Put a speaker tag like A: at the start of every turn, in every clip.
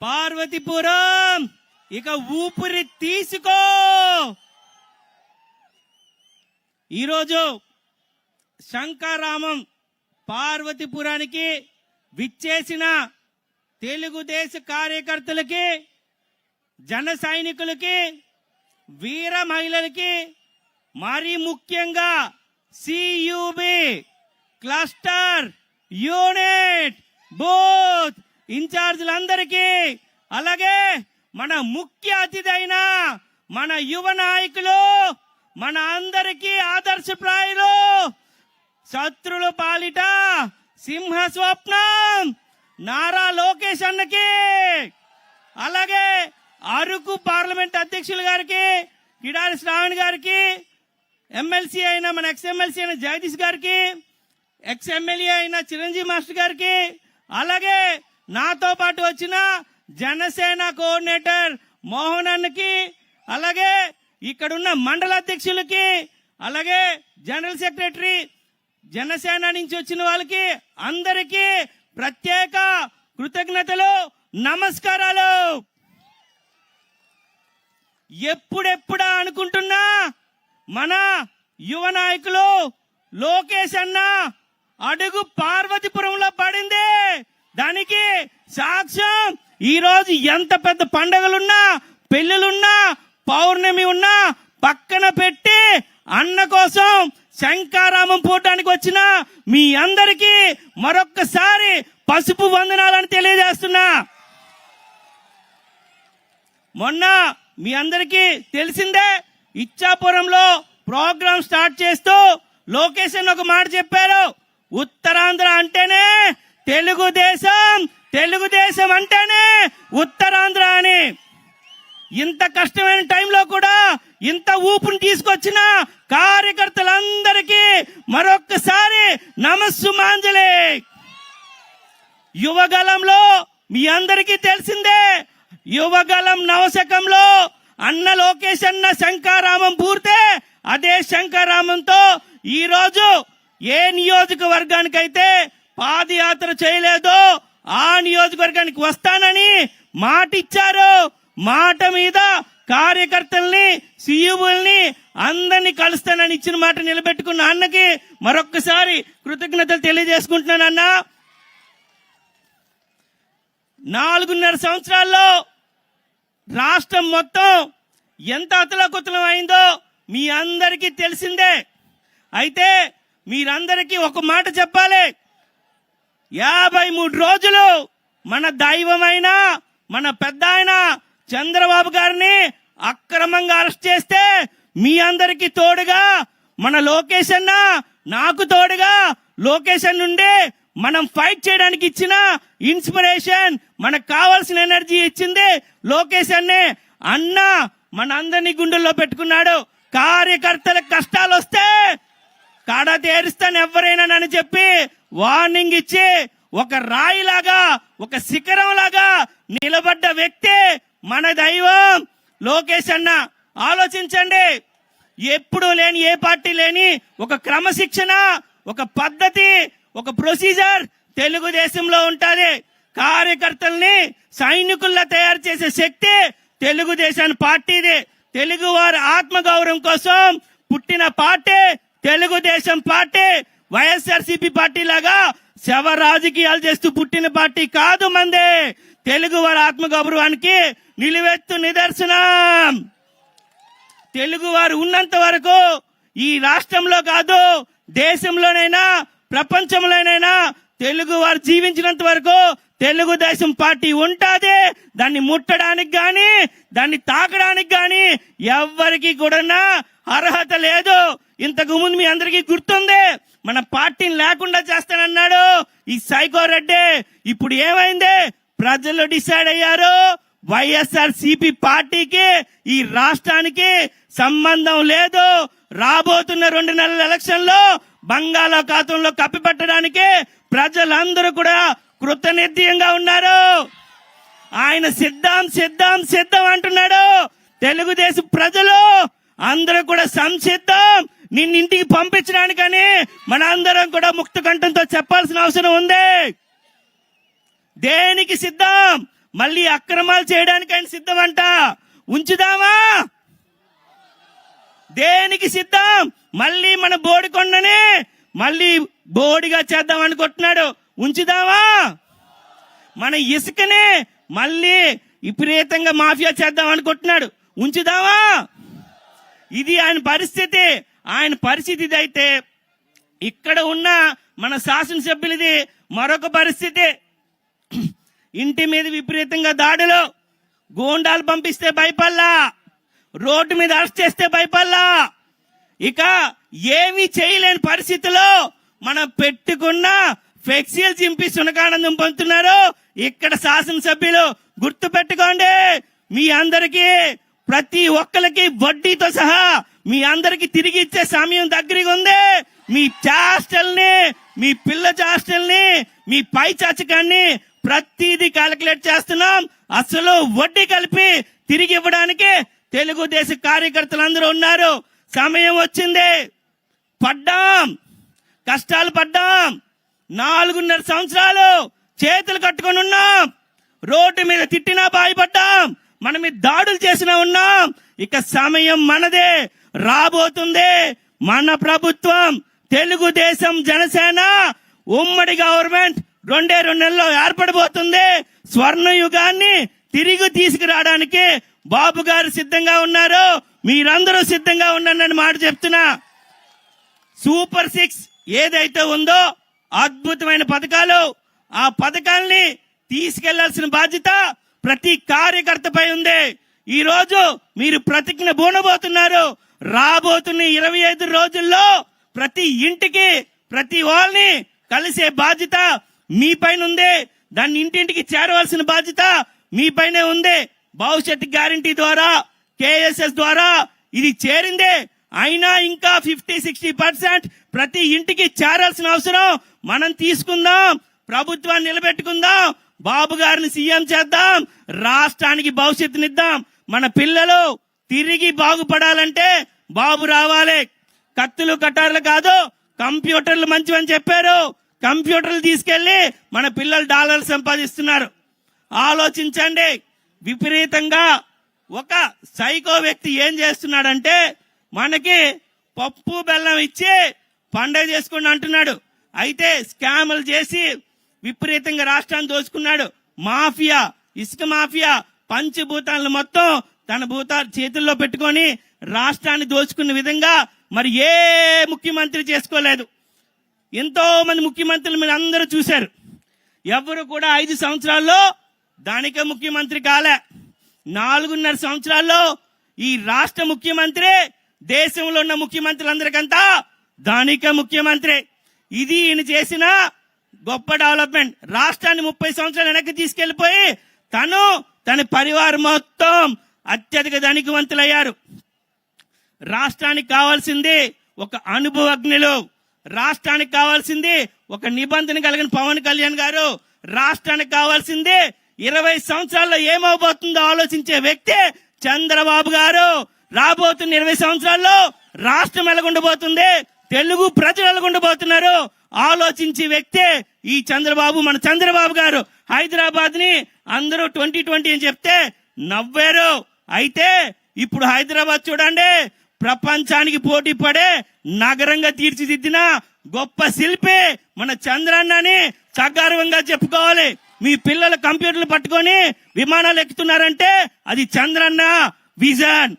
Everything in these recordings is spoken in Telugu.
A: పార్వతీపురం ఇక ఊపిరి తీసుకో. ఈరోజు శంకారామం పార్వతీపురానికి విచ్చేసిన తెలుగుదేశ కార్యకర్తలకి జన సైనికులకి వీర మహిళలకి మరి ముఖ్యంగా సియుబి క్లస్టర్ యూనిట్ బూత్ ఇన్ఛార్జీలందరికీ అలాగే మన ముఖ్య అతిథి అయిన మన యువ నాయకులు మన అందరికీ ఆదర్శప్రాయులు శత్రుల పాలిట సింహ స్వప్నం నారా లోకేష్ అన్నకి అలాగే అరకు పార్లమెంట్ అధ్యక్షులు గారికి కిడారి శ్రావణ్ గారికి ఎమ్మెల్సీ అయిన మన ఎక్స్ ఎమ్మెల్సీ అయిన జగదీష్ గారికి ఎక్స్ ఎమ్మెల్యే అయిన చిరంజీవి మాస్టర్ గారికి అలాగే నాతో పాటు వచ్చిన జనసేన కోఆర్డినేటర్ మోహన్ అలాగే ఇక్కడున్న మండల అధ్యక్షులకి అలాగే జనరల్ సెక్రటరీ జనసేన నుంచి వచ్చిన వాళ్ళకి అందరికీ ప్రత్యేక కృతజ్ఞతలు నమస్కారాలు. ఎప్పుడెప్పుడా అనుకుంటున్నా మన యువ నాయకులు లోకేష్ అన్న అడుగు పార్వతీపురంలో పడింది. దానికి సాక్ష్యం ఈ రోజు ఎంత పెద్ద పండగలున్నా పెళ్ళిలున్నా పౌర్ణమి ఉన్నా పక్కన పెట్టి అన్న కోసం శంకారామం పోవటానికి వచ్చిన మీ అందరికీ మరొక్కసారి పసుపు వందనాలని తెలియజేస్తున్నా. మొన్న మీ అందరికీ తెలిసిందే ఇచ్చాపురంలో ప్రోగ్రాం స్టార్ట్ చేస్తూ లొకేషన్ ఒక మాట చెప్పారు. ఉత్తరాంధ్ర అంటేనే తెలుగుదేశం తెలుగుదేశం అంటేనే ఉత్తరాంధ్ర అని ఇంత కష్టమైన టైంలో కూడా ఇంత ఊపుని తీసుకొచ్చిన కార్యకర్తలందరికీ మరొక్కసారి నమస్సు మాంజలే. యువగలంలో మీ అందరికీ తెలిసిందే యువగలం నవశకంలో అన్న లోకేష్ అన్న శంకారామం పూర్తే అదే శంకారామంతో ఈ రోజు ఏ నియోజకవర్గానికైతే పాదయాత్ర చేయలేదో. ఆ నియోజకవర్గానికి వస్తానని మాట ఇచ్చారు మాట మీద కార్యకర్తల్ని సీఈఓల్ని అందరినీ కలుస్తానని ఇచ్చిన మాట నిలబెట్టుకున్న అన్నకి మరొక్కసారి కృతజ్ఞతలు తెలియజేసుకుంటున్నాను అన్నా. నాలుగున్నర సంవత్సరాల్లో రాష్ట్రం మొత్తం ఎంత అతలకుతలం అయిందో మీ అందరికీ తెలిసిందే. అయితే మీరందరికీ ఒక మాట చెప్పాలి. యాభై మూడు రోజులు మన దైవమైన మన పెద్ద ఆయన చంద్రబాబు గారిని అక్రమంగా అరెస్ట్ చేస్తే మీ అందరికి తోడుగా మన లోకేష్ అన్న నాకు తోడుగా లోకేష్ నుండి మనం ఫైట్ చేయడానికి ఇచ్చిన ఇన్స్పిరేషన్ మనకు కావాల్సిన ఎనర్జీ ఇచ్చింది లోకేష్ అన్నే. అన్న మన అందరినీ గుండెల్లో పెట్టుకున్నాడు. కార్యకర్తలకు కష్టాలు వస్తే కాడ తీరుస్తాను ఎవరైనానని చెప్పి వార్నింగ్ ఇచ్చి ఒక రాయిలాగా ఒక శిఖరం లాగా నిలబడ్డ వ్యక్తి మన దైవం. లోకేష్ అన్న ఆలోచించండి. ఎప్పుడు లేని ఏ పార్టీ లేని ఒక క్రమశిక్షణ ఒక పద్ధతి ఒక ప్రొసీజర్ తెలుగుదేశంలో ఉంటుంది. కార్యకర్తల్ని సైనికుల్లా తయారు చేసే శక్తి తెలుగుదేశం పార్టీది. తెలుగు వారి ఆత్మగౌరవం కోసం పుట్టిన party Telugu Desam party. YSRCP party లాగా శవ రాజకీయాలు చేస్తూ పుట్టిన పార్టీ కాదు మంది. తెలుగు వారి ఆత్మగౌరవానికి నిలువెత్తు నిదర్శనం. తెలుగు వారు ఉన్నంత వరకు ఈ రాష్ట్రంలో కాదు దేశంలోనైనా ప్రపంచంలోనైనా తెలుగు వారు జీవించినంత వరకు తెలుగుదేశం పార్టీ ఉంటుంది. దాన్ని ముట్టడానికి కానీ దాన్ని తాకడానికి కానీ ఎవ్వరికి కూడా అర్హత లేదు. ఇంతకు ముందు మీ అందరికీ గుర్తుంది మన పార్టీని లేకుండా చేస్తానన్నాడు ఈ సైకో రెడ్డి. ఇప్పుడు ఏమైంది? ప్రజలు డిసైడ్ అయ్యారు. వైఎస్ఆర్ సిపి పార్టీకి ఈ రాష్ట్రానికి సంబంధం లేదు. రాబోతున్న రెండు నెలల ఎలక్షన్లో బంగాళాఖాతంలో కప్పిపెట్టడానికి ప్రజలందరూ కూడా కృతనిధ్యంగా ఉన్నారు. ఆయన సిద్ధం సిద్ధం సిద్ధం అంటున్నాడు. తెలుగుదేశం ప్రజలు అందరూ కూడా సంసిద్ధం. నిన్న ఇంటికి పంపించడానికని మన అందరం కూడా ముక్త కంఠంతో చెప్పాల్సిన అవసరం ఉంది. దేనికి సిద్ధం? మళ్ళీ అక్రమాలు చేయడానికి ఆయన అంట ఉంచుదామా? దేనికి సిద్ధం? మళ్ళీ మన బోడికొండని మళ్ళీ బోడిగా చేద్దాం అనుకుంటున్నాడు. ఉంచుదామా? మన ఇసుకనే మళ్ళీ విపరీతంగా మాఫియా చేద్దాం అనుకుంటున్నాడు. ఉంచుదామా? ఇది ఆయన పరిస్థితి. ఆయన పరిస్థితి అయితే ఇక్కడ ఉన్న మన శాసనసభ్యులది మరొక పరిస్థితి. ఇంటి మీద విపరీతంగా దాడులు. గోండాలు పంపిస్తే భయపల్లా రోడ్డు మీద అరెస్ట్ చేస్తే భయపల్లా ఇక ఏమీ చేయలేని పరిస్థితిలో మనం పెట్టుకున్న ఫ్లెక్సీలు చింపి సునకానందం పొందుతున్నారు ఇక్కడ శాసనసభ్యులు గుర్తు పెట్టుకోండి మీ అందరికీ ప్రతి ఒక్కరికి వడ్డీతో సహా మీ అందరికి తిరిగి ఇచ్చే సమయం దగ్గరగా ఉంది. మీ చాస్టల్ని మీ పిల్ల చాస్టల్ని మీ పై చచకాన్ని ప్రతిదీ క్యాలిక్యులేట్ చేస్తున్నాం. అసలు వడ్డీ కలిపి తిరిగి ఇవ్వడానికి తెలుగుదేశం కార్యకర్తలు అందరూ ఉన్నారు. సమయం వచ్చింది. పడ్డాం. కష్టాలు పడ్డాం. నాలుగున్నర సంవత్సరాలు చేతులు కట్టుకొని ఉన్నాం. రోడ్డు మీద తిట్టినా బాయపడ్డాం మనం దాడులు చేసినా ఉన్నాం. ఇక సమయం మనదే. రాబోతుంది మన ప్రభుత్వం. తెలుగుదేశం జనసేన ఉమ్మడి గవర్నమెంట్ రెండే రెండు నెలల్లో ఏర్పడబోతుంది. స్వర్ణ యుగాన్ని తిరిగి తీసుకురావడానికి బాబు గారు సిద్ధంగా ఉన్నారు. మీరందరూ సిద్ధంగా ఉండండి అని మాట చెప్తున్నా. సూపర్ సిక్స్ ఏదైతే ఉందో అద్భుతమైన పథకాలు ఆ పథకాల్ని తీసుకెళ్ళాల్సిన బాధ్యత ప్రతి కార్యకర్తపై ఉంది. ఈ రోజు మీరు ప్రతిజ్ఞ బూనబోతున్నారు. రాబోతున్న ఇరవై ఐదు రోజుల్లో ప్రతి ఇంటికి ప్రతి వాళ్ళని కలిసే బాధ్యత మీ పైన ఉంది. దాన్ని ఇంటింటికి చేరవలసిన బాధ్యత మీ పైనే ఉంది. భవిష్యత్ గ్యారంటీ ద్వారా కేఎస్ఎస్ ద్వారా ఇది చేరిందే. అయినా ఇంకా ఫిఫ్టీ సిక్స్టీ పర్సెంట్ ప్రతి ఇంటికి చేరాల్సిన అవసరం మనం తీసుకుందాం. ప్రభుత్వాన్ని నిలబెట్టుకుందాం. బాబు గారిని సీఎం చేద్దాం రాష్ట్రానికి భవిష్యత్తునిద్దాం. మన పిల్లలు తిరిగి బాగుపడాలంటే బాబు రావాలి. కత్తులు కటార్లు కాదు కంప్యూటర్లు మంచివని చెప్పారు. కంప్యూటర్లు తీసుకెళ్ళి మన పిల్లలు డాలర్లు సంపాదిస్తున్నారు. ఆలోచించండి విపరీతంగా ఒక సైకో వ్యక్తి ఏం చేస్తున్నాడంటే మనకి పప్పు బెల్లం ఇచ్చి పండగ చేసుకుని అంటున్నాడు. అయితే స్కాములు చేసి విపరీతంగా రాష్ట్రాన్ని దోచుకున్నాడు. మాఫియా ఇసుక మాఫియా పంచభూతాలను మొత్తం తన భూత చేతుల్లో పెట్టుకొని రాష్ట్రాన్ని దోచుకున్న విధంగా మరి ఏ ముఖ్యమంత్రి చేసుకోలేదు. ఎంతో మంది ముఖ్యమంత్రులు మీరు అందరూ చూశారు. ఎవరు కూడా ఐదు సంవత్సరాల్లో దానికే ముఖ్యమంత్రి కాలే. నాలుగున్నర సంవత్సరాల్లో ఈ రాష్ట్ర ముఖ్యమంత్రి దేశంలో ఉన్న ముఖ్యమంత్రులందరికంతా దానికే ముఖ్యమంత్రి. ఇది ఈయన చేసిన గొప్ప డెవలప్మెంట్. రాష్ట్రాన్ని ముప్పై సంవత్సరాలు వెనక్కి తీసుకెళ్ళిపోయి తను తన పరివారం మొత్తం అత్యధిక ధనికవంతులయ్యారు. రాష్ట్రానికి కావాల్సింది ఒక అనుభవజ్ఞులు. రాష్ట్రానికి కావాల్సింది ఒక నిబంధన కలిగిన పవన్ కళ్యాణ్ గారు. రాష్ట్రానికి కావాల్సింది ఇరవై సంవత్సరాల్లో ఏమవబోతుందో ఆలోచించే వ్యక్తి చంద్రబాబు గారు. రాబోతున్న ఇరవై సంవత్సరాల్లో రాష్ట్రం ఎలాగుండబోతుంది? తెలుగు ప్రజలు పోతున్నారు ఆలోచించి వ్యక్తే ఈ చంద్రబాబు మన చంద్రబాబు గారు. హైదరాబాద్ని అందరూ ట్వంటీ ట్వంటీ అని చెప్తే నవ్వారు. అయితే ఇప్పుడు హైదరాబాద్ చూడండి ప్రపంచానికి పోటీ పడే నగరంగా తీర్చిదిద్దిన గొప్ప శిల్పి మన చంద్రన్నని సగర్వంగా చెప్పుకోవాలి. మీ పిల్లలు కంప్యూటర్లు పట్టుకొని విమానాలు ఎక్కుతున్నారంటే అది చంద్రన్న విజన్.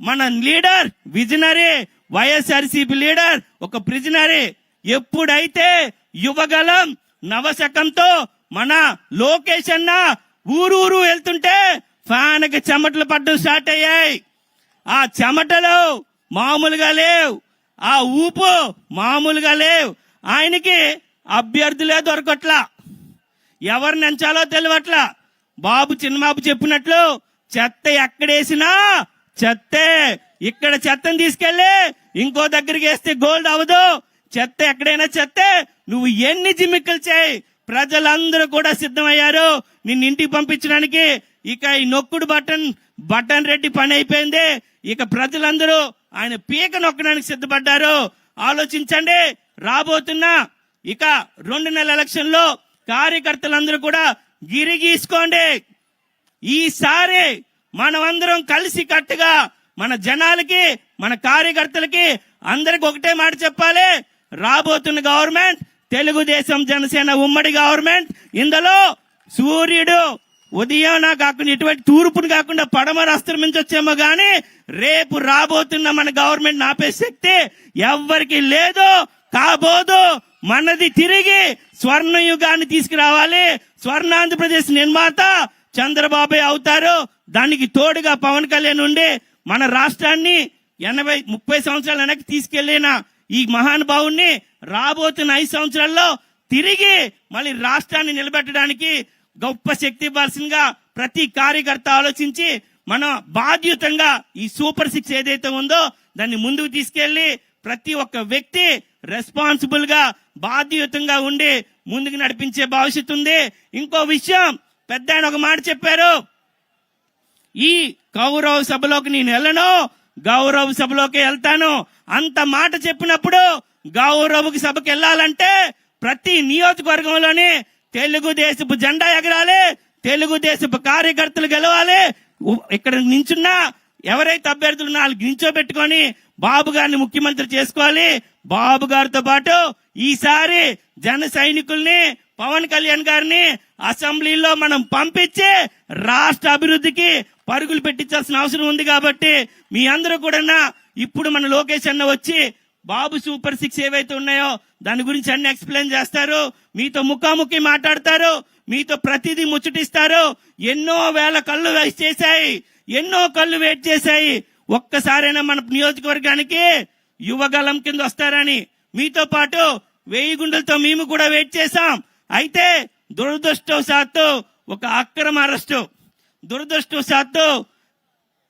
A: మన లీడర్ విజనరీ వైఎస్ఆర్సీపీ లీడర్ ఒక ప్రిజనరీ ఎప్పుడైతే యువగలం నవశకంతో మన లోకేష్ అన్న ఊరూరు వెళ్తుంటే ఫ్యాన్కి చెమటలు పడ్డం స్టార్ట్ అయ్యాయి. ఆ చెమటలు మామూలుగా లేవు. ఆ ఊపు మామూలుగా లేవు. ఆయనకి అభ్యర్థులే దొరకట్లా. ఎవరిని ఎంచాలో తెలియట్లా బాబు చిన్నబాబు చెప్పినట్లు చెత్త ఎక్కడేసినా చెత్తే ఇక్కడ చెత్తను తీసుకెళ్ళి ఇంకో దగ్గరికి వేస్తే గోల్డ్ అవ్వదు. చెత్త ఎక్కడైనా చెత్తే నువ్వు ఎన్ని జిమ్మిక్కలు చేయి. ప్రజలందరూ కూడా సిద్ధమయ్యారు. నిన్ను ఇంటికి పంపించడానికి ఇక ఈ నొక్కుడు బటన్ బటన్ రెడ్డి పని అయిపోయింది. ఇక ప్రజలందరూ ఆయన పీక నొక్కడానికి సిద్ధపడ్డారు. ఆలోచించండి రాబోతున్న ఇక రెండు నెలల ఎలక్షన్లో కార్యకర్తలందరూ కూడా గిరి గీసుకోండి ఈసారి మనమందరం కలిసి కట్టుగా మన జనాలకి మన కార్యకర్తలకి అందరికి ఒకటే మాట చెప్పాలి. రాబోతున్న గవర్నమెంట్ తెలుగుదేశం జనసేన ఉమ్మడి గవర్నమెంట్. ఇందులో సూర్యుడు ఉదయం కాకుండా ఇటువంటి తూర్పును కాకుండా పడమర అస్తమించొచ్చేమో గాని రేపు రాబోతున్న మన గవర్నమెంట్ ఆపే శక్తి ఎవ్వరికి లేదు కాబోదు మనది తిరిగి స్వర్ణ యుగాన్ని తీసుకురావాలి. స్వర్ణ ఆంధ్రప్రదేశ్ నిర్మాత చంద్రబాబు అవుతారు. దానికి తోడుగా పవన్ కళ్యాణ్ ఉండి మన రాష్ట్రాన్ని ఎనభై ముప్పై సంవత్సరాల వెనక్కి తీసుకెళ్ళిన ఈ మహానుభావుణ్ణి రాబోతున్న ఐదు సంవత్సరాల్లో తిరిగి మళ్ళీ రాష్ట్రాన్ని నిలబెట్టడానికి గొప్ప శక్తి ఇవ్వాల్సిందిగా ప్రతి కార్యకర్త ఆలోచించి మన బాధ్యతంగా ఈ సూపర్ సిక్స్ ఏదైతే ఉందో దాన్ని ముందుకు తీసుకెళ్ళి ప్రతి ఒక్క వ్యక్తి రెస్పాన్సిబుల్గా బాధ్యతంగా ఉండి ముందుకు నడిపించే భవిష్యత్తు ఉంది. ఇంకో విషయం పెద్ద ఒక మాట చెప్పారు. ఈ కౌరవ సభలోకి నేను వెళ్ళను గౌరవ సభలోకి వెళ్తాను. అంత మాట చెప్పినప్పుడు గౌరవ సభకి వెళ్ళాలంటే ప్రతి నియోజకవర్గంలోని తెలుగుదేశపు జెండా ఎగరాలి తెలుగుదేశపు కార్యకర్తలు గెలవాలి. ఇక్కడ నించున్నా ఎవరైతే అభ్యర్థులు నాలుగు వాళ్ళకి నించోబెట్టుకొని బాబు గారిని ముఖ్యమంత్రి చేసుకోవాలి బాబు గారితో పాటు ఈసారి జన సైనికుల్ని పవన్ కళ్యాణ్ గారిని అసెంబ్లీలో మనం పంపించి రాష్ట్ర అభివృద్ధికి పరుగులు పెట్టించాల్సిన అవసరం ఉంది కాబట్టి మీ అందరూ కూడా ఇప్పుడు మన లోకేష్ అన్న వచ్చి బాబు సూపర్ సిక్స్ ఏవైతే ఉన్నాయో దాని గురించి అన్ని ఎక్స్ప్లెయిన్ చేస్తారు. మీతో ముఖాముఖి మాట్లాడతారు. మీతో ప్రతిదీ ముచ్చటిస్తారు. ఎన్నో వేల కళ్ళు వేస్ట్ చేశాయి. ఎన్నో కళ్ళు వెయిట్ చేశాయి. ఒక్కసారైనా మన నియోజకవర్గానికి యువగలం కింద వస్తారని మీతో పాటు వెయ్యి గుండెలతో మేము కూడా వెయిట్ చేశాం. అయితే దురదృష్టవశాత్తు ఒక అక్రమ అరెస్టు. దురదృష్టవశాత్తు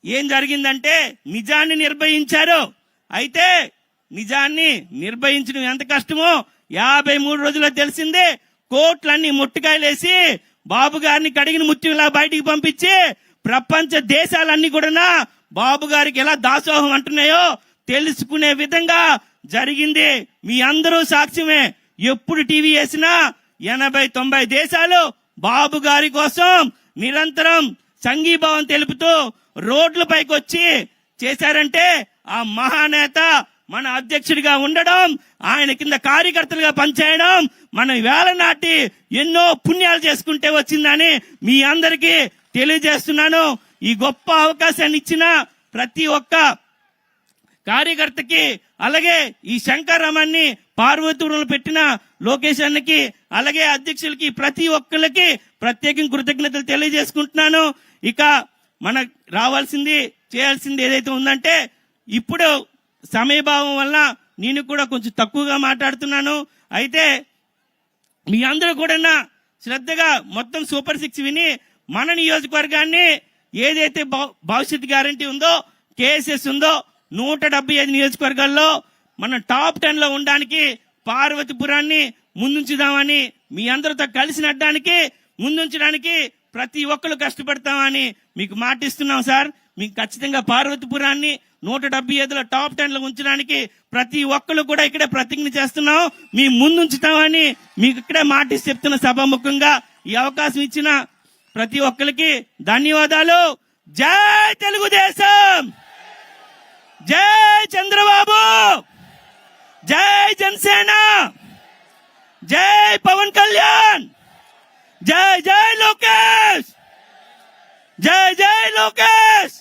A: ఏం జరిగిందంటే నిజాన్ని నిర్భయించారు. అయితే నిజాన్ని నిర్భయించడం ఎంత కష్టమో యాభై మూడు రోజుల్లో తెలిసిందే. కోట్లన్నీ ముట్టుకాయలేసి బాబు గారిని కడిగిన ముత్యంలా బయటికి పంపించి ప్రపంచ దేశాలన్నీ కూడా బాబు గారికి ఎలా దాసోహం అంటున్నాయో తెలుసుకునే విధంగా జరిగింది. మీ అందరూ సాక్ష్యమే. ఎప్పుడు టీవీ వేసినా ఎనభై తొంభై దేశాలు బాబు గారి కోసం నిరంతరం సంఘీభావం తెలుపుతూ రోడ్లపైకి వచ్చి చేశారంటే ఆ మహానేత మన అధ్యక్షుడిగా ఉండడం ఆయన కింద కార్యకర్తలుగా పనిచేయడం మనం వేల నాటి ఎన్నో పుణ్యాలు చేసుకుంటే వచ్చిందని మీ అందరికీ తెలియజేస్తున్నాను. ఈ గొప్ప అవకాశాన్ని ఇచ్చిన ప్రతి ఒక్క కార్యకర్తకి అలాగే ఈ శంకరమణ్ణి పార్వతీపురంలో పెట్టిన లోకేష్ అన్నకి అలాగే అధ్యక్షులకి ప్రతి ఒక్కరికి ప్రత్యేకం కృతజ్ఞతలు తెలియజేసుకుంటున్నాను. ఇక మనకు రావాల్సింది చేయాల్సింది ఏదైతే ఉందంటే ఇప్పుడు సమయభావం వల్ల నేను కూడా కొంచెం తక్కువగా మాట్లాడుతున్నాను. అయితే మీ అందరూ కూడా శ్రద్ధగా మొత్తం సూపర్ సిక్స్ విని మన నియోజకవర్గాన్ని ఏదైతే భవిష్యత్ గ్యారంటీ ఉందో కేఎస్ఎస్ ఉందో నూట డెబ్బై ఐదు నియోజకవర్గాల్లో మనం టాప్ టెన్లో ఉండడానికి పార్వతీపురాన్ని ముందుంచుదామని మీ అందరితో కలిసి నడ్డానికి ముందుంచడానికి ప్రతి ఒక్కరు కష్టపడతామని మీకు మాటిస్తున్నాం సార్. మీకు ఖచ్చితంగా పార్వతీపురాన్ని నూట డెబ్బై ఐదులో టాప్ టెన్లో ఉంచడానికి ప్రతి ఒక్కరు కూడా ఇక్కడే ప్రతిజ్ఞ చేస్తున్నాం. మీ ముందుంచుతామని మీకు ఇక్కడే మాటిసి చెప్తున్న సభాముఖంగా ఈ అవకాశం ఇచ్చిన ప్రతి ఒక్కరికి ధన్యవాదాలు. జై తెలుగుదేశం! జై చంద్రబాబు! జై జనసేన జై పవన్ కళ్యాణ్ జై జై లోకేష్ జై జై లోకేష్